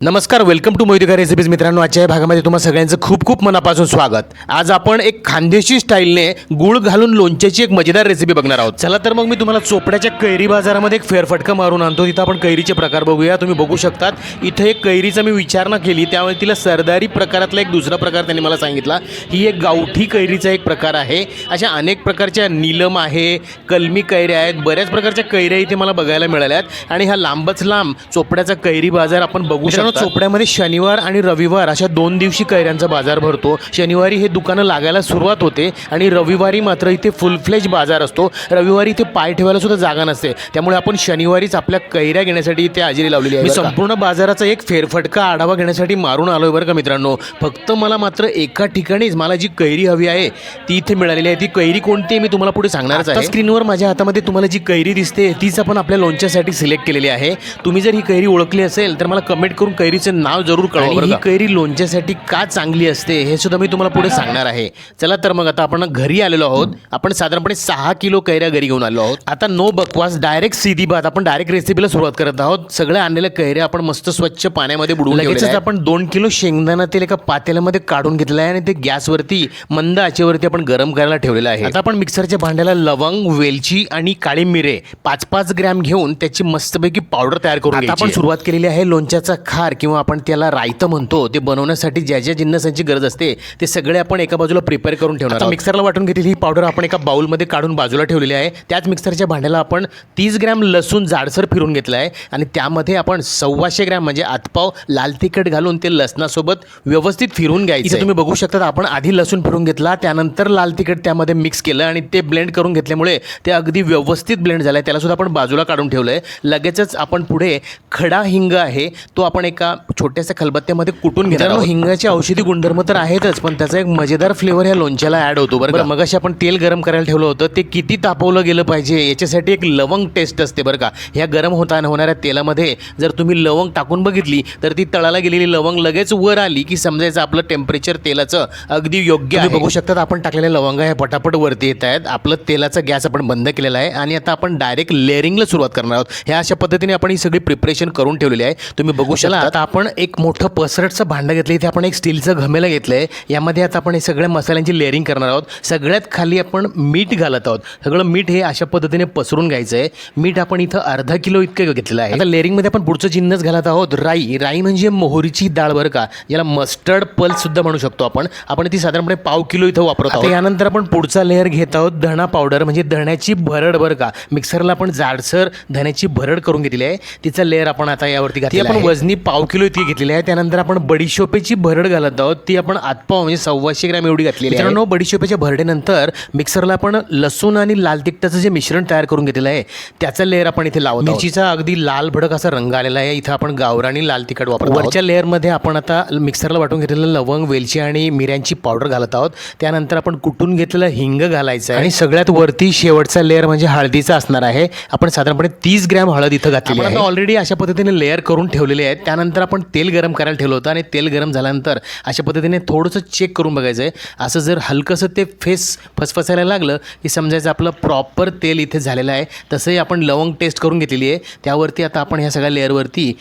नमस्कार welcome to मोहितकर recipes मित्रांनो आजच्या या भागामध्ये तुम्हाला सगळ्यांचं खूप खूप मनापासून स्वागत. आज आपण एक खानदेशी स्टाईलने गुळ घालून लोणच्याची एक मजेदार रेसिपी बघणार आहोत. चला तर मग मी तुम्हाला चोपड्याच्या कैरी बाजारामध्ये एक फेरफटका मारून आणतो. तिथं आपण कैरीचे प्रकार बघूया. तुम्ही बघू शकतात इथं एक कैरीचा मी विचारणा केली. त्यामुळे तिला सरदारी प्रकारातला एक दुसरा प्रकार त्यांनी मला सांगितला. ही एक गावठी कैरीचा एक प्रकार आहे. अशा अनेक प्रकारच्या नीलम आहे कलमी कैऱ्या आहेत बऱ्याच प्रकारच्या कैऱ्या इथे मला बघायला मिळाल्या आहेत आणि हा लांबच लांब चोपड्याचा कैरी बाजार आपण बघू शकतो चोपड्यामध्ये शनिवार आणि रविवार अशा दोन दिवशी कैऱ्यांचा बाजार भरतो. शनिवारी हे दुकानं लागायला सुरुवात होते आणि रविवारी मात्र इथे फुल फ्लेज बाजार असतो. रविवारी इथे पाय ठेवायला सुद्धा जागा नसते. त्यामुळे आपण शनिवारीच आपल्या कैऱ्या घेण्यासाठी इथे हजेरी लावलेली आहे मी संपूर्ण बाजाराचा एक फेरफटका आढावा घेण्यासाठी मारून आलोय बरं का मित्रांनो. फक्त मला मात्र एका ठिकाणीच मला जी कैरी हवी आहे ती इथे मिळालेली आहे. ती कैरी कोणती आहे मी तुम्हाला पुढे सांगणारच आहे. स्क्रीनवर माझ्या हातामध्ये तुम्हाला जी कैरी दिसते तीच आपण आपल्या लोणच्यासाठी सिलेक्ट केलेली आहे. तुम्ही जर ही कैरी ओळखली असेल तर मला कमेंट करून कैरीचं नाव जरूर कळवा बरं ही कैरी लोणच्यासाठी का चांगली असते हे सुद्धा मी तुम्हाला पुढे सांगणार आहे. चला तर मग आता आपण घरी आलेलो आहोत. आपण साधारणपणे सहा किलो कैऱ्या घरी घेऊन आलो आहोत. आता नो बकवास डायरेक्ट सीधी बात आपण डायरेक्ट रेसिपीला सुरुवात करत आहोत. सगळ्या आणलेल्या कैऱ्या आपण मस्त स्वच्छ पाण्यामध्ये बुडवून लगेचच आपण दोन किलो शेंगदाणा तेल एका पातेल्यामध्ये काढून घेतलं आहे आणि ते गॅसवरती मंद आचेवरती आपण गरम करायला ठेवलेलं आहे. आता आपण मिक्सरच्या भांड्याला लवंग वेलची आणि काळी मिरे पाच पाच ग्रॅम घेऊन त्याची मस्तपैकी पावडर तयार करून आता आपण सुरुवात केलेली आहे लोणच्याचा खार. किंवा आपण त्याला रायतं म्हणतो ते बनवण्यासाठी ज्या ज्या जिन्नसांची गरज असते ते सगळे आपण एका बाजूला प्रिपेअर करून ठेवणार मिक्सरला वाटून घेतलेली ही पावडर आपण एका बाउलमध्ये काढून बाजूला ठेवलेली आहे. त्याच मिक्सरच्या भांड्याला आपण तीस ग्रॅम लसूण जाडसर फिरून घेतलं आहे आणि त्यामध्ये आपण सव्वाशे ग्रॅम म्हणजे आतपाव लाल तिखट घालून ते लसणासोबत व्यवस्थित फिरून घ्यायचं तुम्ही बघू शकता आपण आधी लसूण फिरून घेतला त्यानंतर लाल तिखट त्यामध्ये मिक्स केलं आणि ते ब्लेंड करून घेतल्यामुळे ते अगदी व्यवस्थित ब्लेंड झालं आहे त्याला सुद्धा आपण बाजूला काढून ठेवलं आहे लगेचच आपण पुढे खडा हिंग आहे तो आपण एका छोट्याशा खलबत्त्यामध्ये कुटून घेणार. हिंगाचे औषधी गुणधर्म तर आहेतच पण त्याचा एक मजेदार फ्लेवर या लोणच्याला ऍड होतो बरं मग अशी आपण तेल गरम करायला ठेवलं होतं ते किती तापवलं गेलं पाहिजे याच्यासाठी एक लवंग टेस्ट असते बरं का. ह्या गरम होताना होणाऱ्या तेलामध्ये जर तुम्ही लवंग टाकून बघितली तर ती तळाला गेलेली लवंग लगेच वर आली की समजायचं आपलं टेम्परेचर तेलाचं अगदी योग्य आहे. बघू शकतात आपण टाकलेल्या लवंग हे पटापट वरती येत आहेत. आपलं तेलाचा गॅस आपण बंद केलेला आहे आणि आता आपण डायरेक्ट लेअरिंगला सुरुवात करणार आहोत. ह्या अशा पद्धतीने आपण ही सगळी प्रिपरेशन करून ठेवलेली आहे. तुम्ही बघू शकता आता आपण एक मोठं पसरटचं भांडं घेतलं इथे आपण एक स्टीलचं घमेलं घेतलं आहे यामध्ये आता आपण हे सगळ्या मसाल्यांची लेअरिंग करणार आहोत. सगळ्यात खाली आपण मीठ घालत आहोत. सगळं मीठ हे अशा पद्धतीने पसरून घ्यायचं आहे मीठ आपण इथं अर्धा किलो इतकं घेतलेलं आहे. आता लेअरिंगमध्ये आपण पुढचं जिन्नस घालत आहोत. राई. राई म्हणजे मोहरीची डाळ बरं का याला मस्टर्ड पल्स सुद्धा म्हणू शकतो आपण. आपण ती साधारणपणे पाव किलो इथं वापरत आहोत. यानंतर आपण पुढचा लेअर घेत आहोत धणा पावडर म्हणजे धण्याची भरड बरं का. मिक्सरला आपण जाडसर धण्याची भरड करून घेतलेली आहे. तिचा लेअर आपण आता यावरती घातली आपण वजनी पाव किलो इतकी घेतलेली आहे. त्यानंतर आपण बडीशोपेची भरड घालत आहोत. ती आपण आतपाव म्हणजे सव्वाशे ग्रॅम एवढी घातलेली आहे. मित्रांनो बडीशोपेच्या भरडेनंतर मिक्सरला आपण लसूण आणि लाल तिखटाचं जे मिश्रण तयार करून घेतलेलं आहे त्याचा लेअर आपण इथे लावतो मिरचीचा अगदी लाल भडक असा रंग आलेला आहे. इथं आपण गावरानी लाल तिखट वापरतो वरच्या लेअरमध्ये आपण आता मिक्सरला वाटून घेतलेलं लवंग वेलची आणि मिऱ्यांची पावडर घालत आहोत. त्यानंतर आपण कुटून घेतलेलं हिंग घालायचं आहे. आणि सगळ्यात वरती शेवटचा लेअर म्हणजे हळदीचा असणार आहे. आपण साधारणपणे तीस ग्रॅम हळद इथं घातली आहे. ऑलरेडी अशा पद्धतीने लेअर करून ठेवलेले आहेत त्यानंतर आपण तेल गरम करायला ठेवलं होतं आणि तेल गरम झाल्यानंतर अशा पद्धतीने थोडंसं चेक करून बघायचं आहे. असं जर हलकंसं ते फेस फसफसायला लागलं की समजायचं आपलं प्रॉपर तेल इथे झालेलं आहे तसंही आपण लवंग टेस्ट करून घेतलेली आहे. त्यावरती आता आपण ह्या सगळ्या लेअरवरती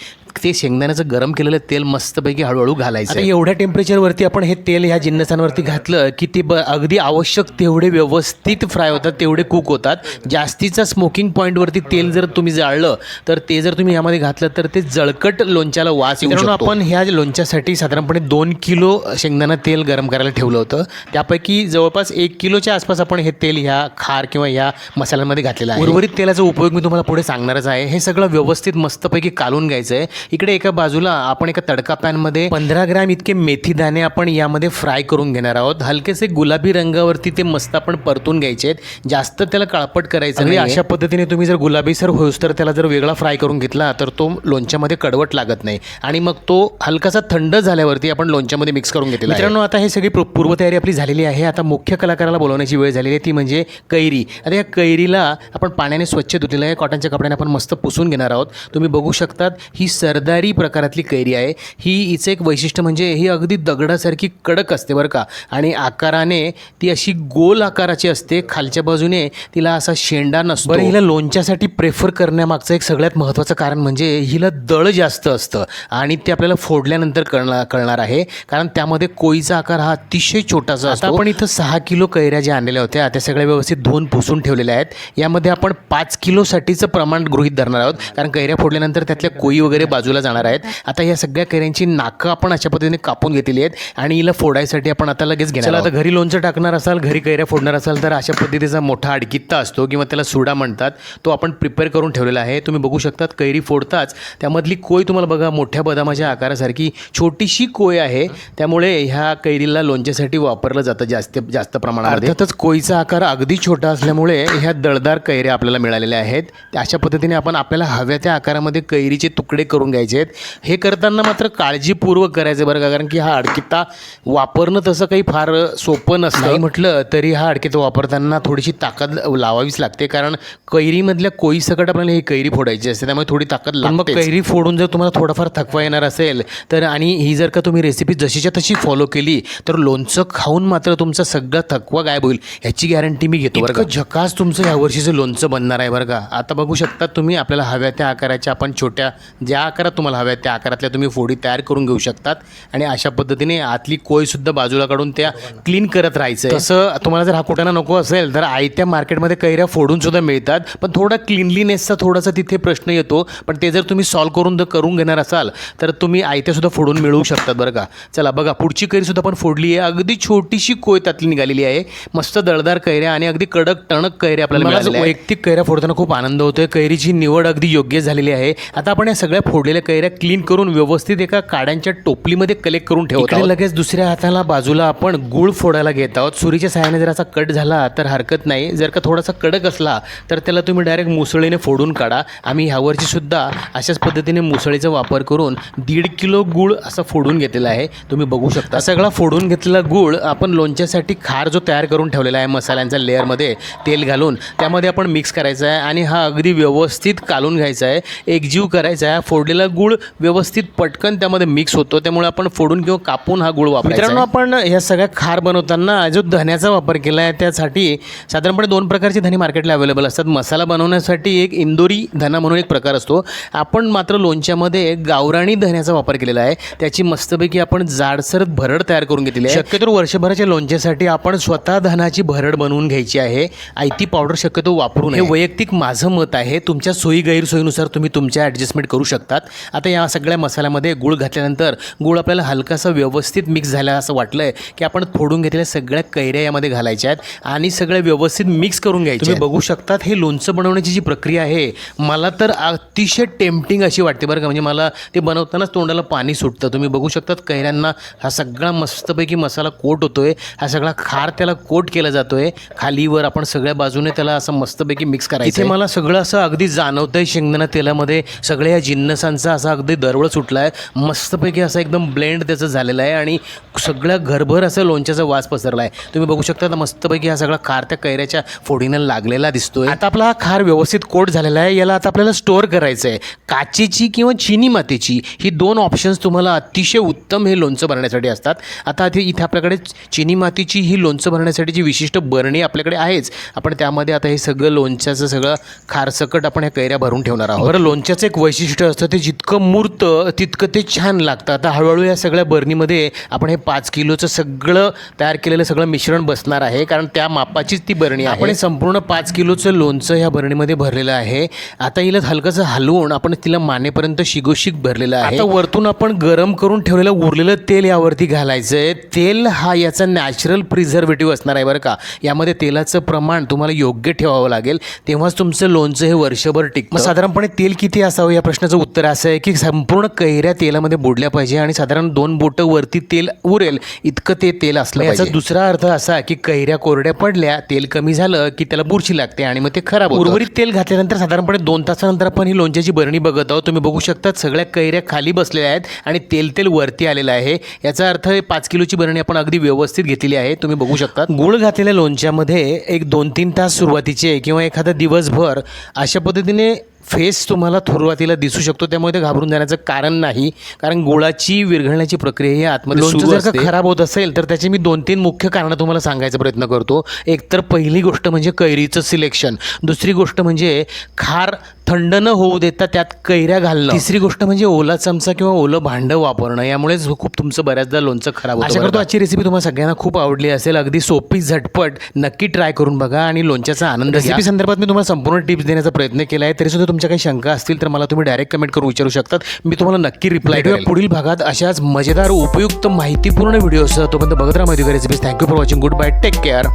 ते शेंगदाण्याचं गरम केलेलं तेल मस्तपैकी हळूहळू घालायचं एवढ्या टेम्परेचरवरती आपण हे तेल ह्या जिन्नसांवरती घातलं की ते ब अगदी आवश्यक तेवढे व्यवस्थित फ्राय होतात तेवढे कुक होतात. जास्तीचा स्मोकिंग पॉईंटवरती तेल जर तुम्ही जाळलं तर ते जर तुम्ही यामध्ये घातलं तर ते जळकट लोणच्याला वास येऊ शकतो. आपण ह्या लोणच्यासाठी साधारणपणे दोन किलो शेंगदाणा तेल गरम करायला ठेवलं होतं. त्यापैकी जवळपास एक किलोच्या आसपास आपण हे तेल ह्या खार किंवा ह्या मसाल्यांमध्ये घातलेलं आहे. उर्वरित तेलाचा उपयोग मी तुम्हाला पुढे सांगणारच आहे. हे सगळं व्यवस्थित मस्तपैकी कालून घ्यायचं आहे. इकडे एका बाजूला आपण एका तडका पॅनमध्ये पंधरा ग्रॅम इतके मेथी दाणे आपण यामध्ये फ्राय करून घेणार आहोत. हलकेसे गुलाबी रंगावरती ते मस्त आपण परतून घ्यायचे आहेत. जास्त त्याला काळपट करायचं नाही अशा पद्धतीने तुम्ही जर गुलाबी सर होईस तर त्याला जर वेगळा फ्राय करून घेतला तर तो लोणच्यामध्ये कडवट लागत नाही. आणि मग तो हलकासा थंड झाल्यावरती आपण लोणच्यामध्ये मिक्स करून घेतला मित्रांनो आता हे सगळी पूर्व- पूर्वतयारी आपली झालेली आहे. आता मुख्य कलाकाराला बोलवण्याची वेळ झालेली आहे. ती म्हणजे कैरी. आता या कैरीला आपण पाण्याने स्वच्छ धुतलेलं आहे. कॉटनच्या कपड्याने आपण मस्त पुसून घेणार आहोत. तुम्ही बघू शकतात ही सर्व सरदारी प्रकारातली कैरी आहे. ही हिचं एक वैशिष्ट्य म्हणजे ही अगदी दगडासारखी कडक असते बरं का. आणि आकाराने ती अशी गोल आकाराची असते. खालच्या बाजूने तिला असा शेंडा नसतो. बरं हिला लोणच्यासाठी प्रेफर करण्यामागचं एक सगळ्यात महत्त्वाचं कारण म्हणजे हिला दळ जास्त असतं. आणि ते आपल्याला फोडल्यानंतर कळणार कळणार आहे. कारण त्यामध्ये कोळीचा आकार हा अतिशय छोटासा असतो. आपण इथं सहा किलो कैऱ्या ज्या आणलेल्या होत्या त्या सगळ्या व्यवस्थित धुवून पुसून ठेवलेल्या आहेत. यामध्ये आपण पाच किलोसाठीचं प्रमाण गृहीत धरणार आहोत. कारण कैऱ्या फोडल्यानंतर त्यातल्या कोळी वगैरे बाजूला जाणार आहेत. आता या सगळ्या कैऱ्यांची नाकं आपण अशा पद्धतीने कापून घेतलेली आहेत आणि हिला फोडायसाठी आपण आता लगेच घेणार आता घरी लोणचं टाकणार असाल घरी कैऱ्या फोडणार असाल तर अशा पद्धतीचा मोठा अडकित्ता असतो किंवा त्याला सुडा म्हणतात. तो आपण प्रिपेअर करून ठेवलेला आहे. तुम्ही बघू शकतात कैरी फोडताच. त्यामधली कोय तुम्हाला बघा मोठ्या बदामाच्या आकारासारखी छोटीशी कोय आहे. त्यामुळे ह्या कैरीला लोणच्यासाठी वापरलं जातं जास्त जास्त प्रमाणात अर्थातच कोयीचा आकार अगदी छोटा असल्यामुळे ह्या दळदार कैऱ्या आपल्याला मिळालेल्या आहेत. त्या अशा पद्धतीने आपण आपल्याला हव्या त्या आकारामध्ये कैरीचे तुकडे करून घ्यायचे आहेत. हे करताना मात्र काळजीपूर्वक करायचं बरं का कारण की हा अडकित्ता वापरणं तसं काही फार सोपं नसतं. नाही म्हटलं तरी हा अडकित्ता वापरताना थोडीशी ताकद लावावीच लागते कारण कैरीमधल्या कोयीसकट आपल्याला ही कैरी फोडायची असते त्यामुळे थोडी ताकद लागते मग कैरी फोडून जर तुम्हाला थोडाफार थकवा येणार असेल तर आणि ही जर का तुम्ही रेसिपी जशीच्या तशी फॉलो केली तर लोणचं खाऊन मात्र तुमचा सगळा थकवा गायब होईल ह्याची गॅरंटी मी घेतो बरं का. झकास तुमचं या वर्षीचं लोणचं बनणार आहे बरं का. आता बघू शकता तुम्ही आपल्याला हव्या त्या आकाराच्या आपण छोट्या ज्या आकारात तुम्हाला हव्या त्या आकारातल्या तुम्ही फोडी तयार करून घेऊ शकतात. आणि अशा पद्धतीने आतली कोयसुद्धा बाजूला काढून त्या क्लीन करत राहायचं तसं तुम्हाला जर हा कुटाणा नको असेल तर आयत्या मार्केटमध्ये कैऱ्या फोडून सुद्धा मिळतात. पण थोडा क्लिनलीनेसचा थोडासा तिथे प्रश्न येतो. पण ते जर तुम्ही सॉल्व करून जर करून घेणार असाल तर तुम्ही आयत्यासुद्धा फोडून मिळवू शकतात बरं का. चला बघा पुढची कैरीसुद्धा आपण फोडली आहे. अगदी छोटीशी कोय त्यातली निघालेली आहे. मस्त दळदार कैऱ्या आणि अगदी कडक टणक कैऱ्या आपल्याला आहेत. वैयक्तिक कैऱ्या फोडताना खूप आनंद होतोय. कैरीची निवड अगदी योग्य झालेली आहे. आता आपण या सगळ्या फोडलेल्या कैऱ्या क्लीन करून व्यवस्थित एका काड्यांच्या टोपलीमध्ये कलेक्ट करून ठेवतो लगेच दुसऱ्या हाताला बाजूला आपण गुळ फोडायला घेत आहोत. सुरीच्या साहाय्याने जर असा कट झाला तर हरकत नाही. जर का थोडासा कडक असला तर त्याला तुम्ही डायरेक्ट मुसळीने फोडून काढा. आम्ही ह्यावरची सुद्धा अशाच पद्धतीने मुसळीचा वापर करून दीड किलो गुळ असा फोडून घेतलेला आहे. तुम्ही बघू शकता. सगळा फोडून घेतलेला गुळ आपण लोणच्यासाठी खार जो तयार करून ठेवलेला आहे मसाल्यांच्या लेअरमध्ये तेल घालून त्यामध्ये आपण मिक्स करायचा आहे आणि हा अगदी व्यवस्थित कालून घ्यायचा आहे. एकजीव करायचा आहे फोडलेला गुळ व्यवस्थित पटकन त्यामध्ये मिक्स होतो. त्यामुळे आपण फोडून किंवा कापून हा गुळ वापरायचा मित्रांनो आपण ह्या सगळ्या खार बनवताना जो धन्याचा वापर केला आहे त्यासाठी साधारणपणे दोन प्रकारचे धने मार्केटला अवेलेबल असतात. मसाला बनवण्यासाठी एक इंदोरी धना म्हणून एक प्रकार असतो. आपण मात्र लोणच्यामध्ये गावराणी धन्याचा वापर केलेला आहे. त्याची मस्तपैकी आपण जाडसर भरड तयार करून घेतलेली आहे. शक्यतो वर्षभराच्या लोणच्यासाठी आपण स्वतः धनाची भरड बनवून घ्यायची आहे. आयती पावडर शक्यतो वापरून हे वैयक्तिक माझं मत आहे. तुमच्या सोयी गैरसोयीनुसार तुम्ही तुमच्या ॲडजस्टमेंट करू शकतात. आता या सगळ्या मसाल्यामध्ये गुळ घातल्यानंतर गुळ आपल्याला हलकासा व्यवस्थित मिक्स झाला असं वाटलं आहे की आपण फोडून घेतलेल्या सगळ्या कैऱ्या यामध्ये घालायच्या आहेत आणि सगळ्या व्यवस्थित मिक्स करून घ्यायचे तुम्ही बघू शकतात हे लोणचं बनवण्याची जी प्रक्रिया आहे मला तर अतिशय टेम्पटिंग अशी वाटते बरं का. म्हणजे मला ते बनवतानाच तोंडाला पाणी सुटतं. तुम्ही बघू शकतात कैऱ्यांना हा सगळा मस्तपैकी मसाला कोट होतोय हा सगळा खार त्याला कोट केला जातोय. खालीवर आपण सगळ्या बाजूने त्याला असं मस्तपैकी मिक्स करायचं मला सगळं असं अगदी जाणवतंय शेंगदाणा तेलामध्ये सगळ्या या जिन्नसांचा असा अगदी दरवळ सुटला आहे मस्तपैकी असा एकदम ब्लेंड त्याचं झालेलं आहे आणि सगळ्या घरभर असं लोणच्याचा वास पसरला आहे तुम्ही बघू शकता आता मस्तपैकी हा सगळा खार त्या कैऱ्याच्या फोडीनं लागलेला दिसतोय. आता आपला हा खार व्यवस्थित कोट झालेला आहे. याला आता आपल्याला स्टोअर करायचं आहे काचेची किंवा चिनी मातीची ही दोन ऑप्शन्स तुम्हाला अतिशय उत्तम हे लोणचं भरण्यासाठी असतात. आता इथे इथे आपल्याकडे चिनी मातीची ही लोणचं बनवण्यासाठीची विशिष्ट बरणी आपल्याकडे आहेच. आपण त्यामध्ये आता हे सगळं लोणच्याचं सगळं खारसकट आपण ह्या कैऱ्या भरून ठेवणार आहोत. बरं लोणच्याचं एक वैशिष्ट्य असतं ते जितकं मूर्त तितकं ते छान लागतं. आता हळूहळू या सगळ्या बरणीमध्ये आपण हे पाच किलोचं सगळं तयार केलेलं सगळं मिश्रण बसणार आहे. कारण त्या मापाचीच ती बरणी आहे. आपण हे संपूर्ण पाच किलोचं लोणचं ह्या बरणीमध्ये भरलेलं आहे. आता हिला हलकंसं हलवून आपण तिला मानेपर्यंत शिगोशिग भरलेलं आहे. आता वरतून आपण गरम करून ठेवलेलं उरलेलं तेल यावरती घालायचं आहे तेल हा याचा नॅचरल प्रिझर्वेटिव्ह असणार आहे बरं का. यामध्ये तेलाचं प्रमाण तुम्हाला योग्य ठेवावं लागेल. तेव्हाच तुमचं लोणचं हे वर्षभर मग साधारणपणे तेल किती असावं या प्रश्नाचं उत्तर असं आहे की संपूर्ण कैऱ्या तेलामध्ये बुडल्या पाहिजे आणि साधारण दोन बोटं वरती तेल उरेल इतकं ते तेल असलं याचा दुसरा अर्थ असा की कैऱ्या कोरड्या पडल्या तेल कमी झालं की त्याला बुरशी लागते आणि मग ते खराब. उर्वरित तेल घातल्यानंतर साधारणपणे दोन तासानंतर आपण ही लोणच्याची बरणी बघत आहोत. तुम्ही बघू शकता सगळ्या कैऱ्या खाली बसलेल्या आहेत आणि तेल तेल वरती आलेलं आहे. याचा अर्थ हे पाच किलोची बरणी आपण अगदी व्यवस्थित घेतलेली आहे. तुम्ही बघू शकता. गुळ घातलेल्या लोणच्यामध्ये एक दोन तीन तास सुरुवातीचे किंवा एखादा दिवसभर अशा पद्धतीने फेस तुम्हाला सुरुवातीला दिसू शकतो. त्यामुळे ते घाबरून जाण्याचं कारण नाही. कारण गुळाची विरघळण्याची प्रक्रिया ही आतमध्ये जर. का खराब होत असेल तर त्याची मी दोन तीन मुख्य कारणं तुम्हाला सांगायचा प्रयत्न करतो. एक तर पहिली गोष्ट म्हणजे कैरीचं सिलेक्शन. दुसरी गोष्ट म्हणजे खार थंड न होऊ देता त्यात कैऱ्या घालणं. तिसरी गोष्ट म्हणजे ओला चमचा किंवा ओलं भांडं वापरणं. यामुळेच खूप तुमचं बऱ्याचदा लोणचं खराब होतं आशा करतो आजची रेसिपी तुम्हाला सगळ्यांना खूप आवडली असेल. अगदी सोपी झटपट नक्की ट्राय करून बघा आणि लोणच्याचा आनंद रेसिपी संदर्भात मी तुम्हाला संपूर्ण टिप्स देण्याचा प्रयत्न केला आहे तरी सुद्धा तुमच्या काही शंका असतील तर मला तुम्ही डायरेक्ट कमेंट करून विचारू शकतात. मी तुम्हाला नक्की रिप्लाय करेन पुढील भागात अशाच मजेदार उपयुक्त माहितीपूर्ण व्हिडिओसह तोपर्यंत बघत राहा माहिती recipes thank you for watching good bye take care